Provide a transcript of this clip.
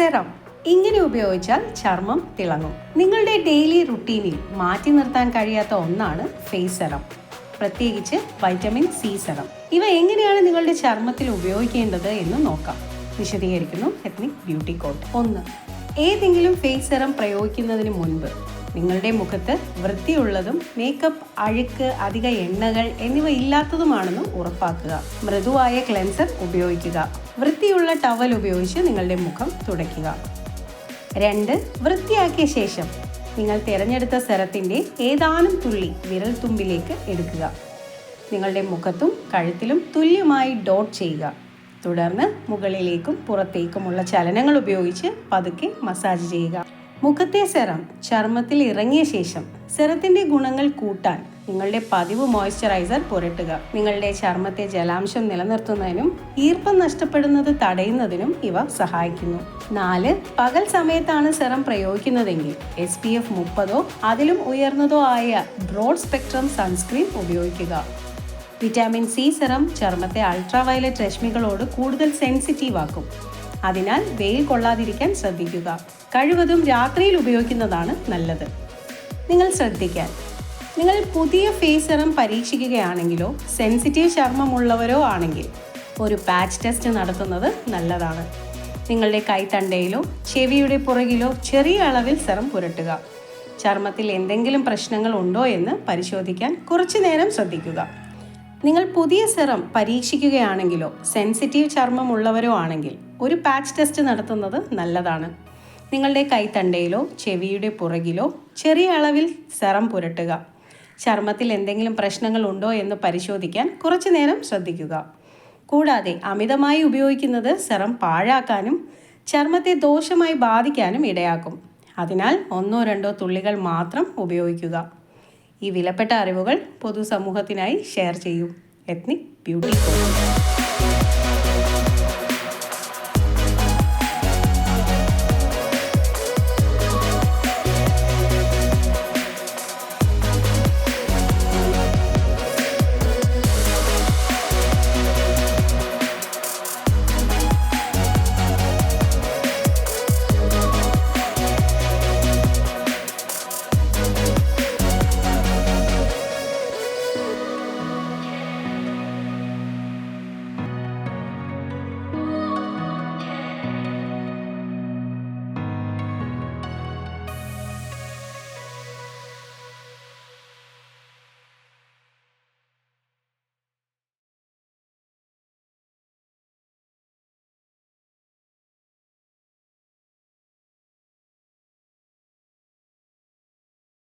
Serum ഇങ്ങനെ ഉപയോഗിച്ചാൽ ചർമ്മം തിളങ്ങും. നിങ്ങളുടെ ഡെയിലി റുട്ടീനിൽ മാറ്റി നിർത്താൻ കഴിയാത്ത ഒന്നാണ് ഫേസ് സെറം പ്രത്യേകിച്ച് വൈറ്റമിൻ സി സെറം ഇവ എങ്ങനെയാണ് നിങ്ങളുടെ ചർമ്മത്തിൽ ഉപയോഗിക്കേണ്ടത് എന്ന് നോക്കാം. വിശദീകരിക്കുന്നു എത്നിക് ബ്യൂട്ടി കോട്ട് ഒന്ന്. ഏതെങ്കിലും ഫേസ് സെറം പ്രയോഗിക്കുന്നതിന് മുൻപ് നിങ്ങളുടെ മുഖത്ത് വൃത്തിയുള്ളതും മേക്കപ്പ് അഴുക്ക് അധിക എണ്ണകൾ എന്നിവ ഇല്ലാത്തതുമാണെന്നും ഉറപ്പാക്കുക. മൃദുവായ ക്ലെൻസർ ഉപയോഗിക്കുക. വൃത്തിയുള്ള ടവൽ ഉപയോഗിച്ച് നിങ്ങളുടെ മുഖം തുടയ്ക്കുക. രണ്ട് വൃത്തിയാക്കിയ ശേഷം നിങ്ങൾ തിരഞ്ഞെടുത്ത സെറത്തിന്റെ ഏതാനും തുള്ളി വിരൽ തുമ്പിലേക്ക് എടുക്കുക. നിങ്ങളുടെ മുഖത്തും കഴുത്തിലും തുല്യമായി ഡോട്ട് ചെയ്യുക. തുടർന്ന് മുകളിലേക്കും പുറത്തേക്കുമുള്ള ചലനങ്ങൾ ഉപയോഗിച്ച് പതുക്കെ മസാജ് ചെയ്യുക. മുഖത്തെ സെറം ചർമ്മത്തിൽ ഇറങ്ങിയ ശേഷം സെറത്തിന്റെ ഗുണങ്ങൾ കൂട്ടാൻ നിങ്ങളുടെ പതിവ് മോയ്സ്ചറൈസർ പുരട്ടുക. നിങ്ങളുടെ ചർമ്മത്തെ ജലാംശം നിലനിർത്തുന്നതിനും ഈർപ്പം നഷ്ടപ്പെടുന്നത് തടയുന്നതിനും ഇവ സഹായിക്കുന്നു. നാല് പകൽ സമയത്താണ് സെറം പ്രയോഗിക്കുന്നതെങ്കിൽ എസ് പി എഫ് മുപ്പതോ അതിലും ഉയർന്നതോ ആയ ബ്രോഡ് സ്പെക്ട്രം സൺസ്ക്രീൻ ഉപയോഗിക്കുക. വിറ്റാമിൻ സി സെറം ചർമ്മത്തെ അൾട്രാവയലറ്റ് രശ്മികളോട് കൂടുതൽ സെൻസിറ്റീവ് ആക്കും. അതിനാൽ വെയിൽ കൊള്ളാതിരിക്കാൻ ശ്രദ്ധിക്കുക. കഴിവതും രാത്രിയിൽ ഉപയോഗിക്കുന്നതാണ് നല്ലത്. നിങ്ങൾ ശ്രദ്ധിക്കാൻ. നിങ്ങൾ പുതിയ ഫേസ് സെറം പരീക്ഷിക്കുകയാണെങ്കിലോ സെൻസിറ്റീവ് ചർമ്മമുള്ളവരോ ആണെങ്കിൽ ഒരു പാച്ച് ടെസ്റ്റ് നടത്തുന്നത് നല്ലതാണ്. നിങ്ങളുടെ കൈത്തണ്ടയിലോ ചെവിയുടെ പുറകിലോ ചെറിയ അളവിൽ സെറം പുരട്ടുക. ചർമ്മത്തിൽ എന്തെങ്കിലും പ്രശ്നങ്ങൾ ഉണ്ടോ എന്ന് പരിശോധിക്കാൻ കുറച്ചു നേരം ശ്രദ്ധിക്കുക. നിങ്ങൾ പുതിയ സെറം പരീക്ഷിക്കുകയാണെങ്കിലോ സെൻസിറ്റീവ് ചർമ്മമുള്ളവരോ ആണെങ്കിൽ ഒരു പാച്ച് ടെസ്റ്റ് നടത്തുന്നത് നല്ലതാണ്. നിങ്ങളുടെ കൈത്തണ്ടയിലോ ചെവിയുടെ പുറകിലോ ചെറിയ അളവിൽ സെറം പുരട്ടുക. ചർമ്മത്തിൽ എന്തെങ്കിലും പ്രശ്നങ്ങൾ ഉണ്ടോ എന്ന് പരിശോധിക്കാൻ കുറച്ചു നേരം ശ്രദ്ധിക്കുക. കൂടാതെ അമിതമായി ഉപയോഗിക്കുന്നത് സെറം പാഴാക്കാനും ചർമ്മത്തെ ദോഷമായി ബാധിക്കാനും ഇടയാക്കും. അതിനാൽ ഒന്നോ രണ്ടോ തുള്ളികൾ മാത്രം ഉപയോഗിക്കുക. ഈ വിലപ്പെട്ട അറിവുകൾ പൊതുസമൂഹത്തിനായി ഷെയർ ചെയ്യൂ. Ethnic beauty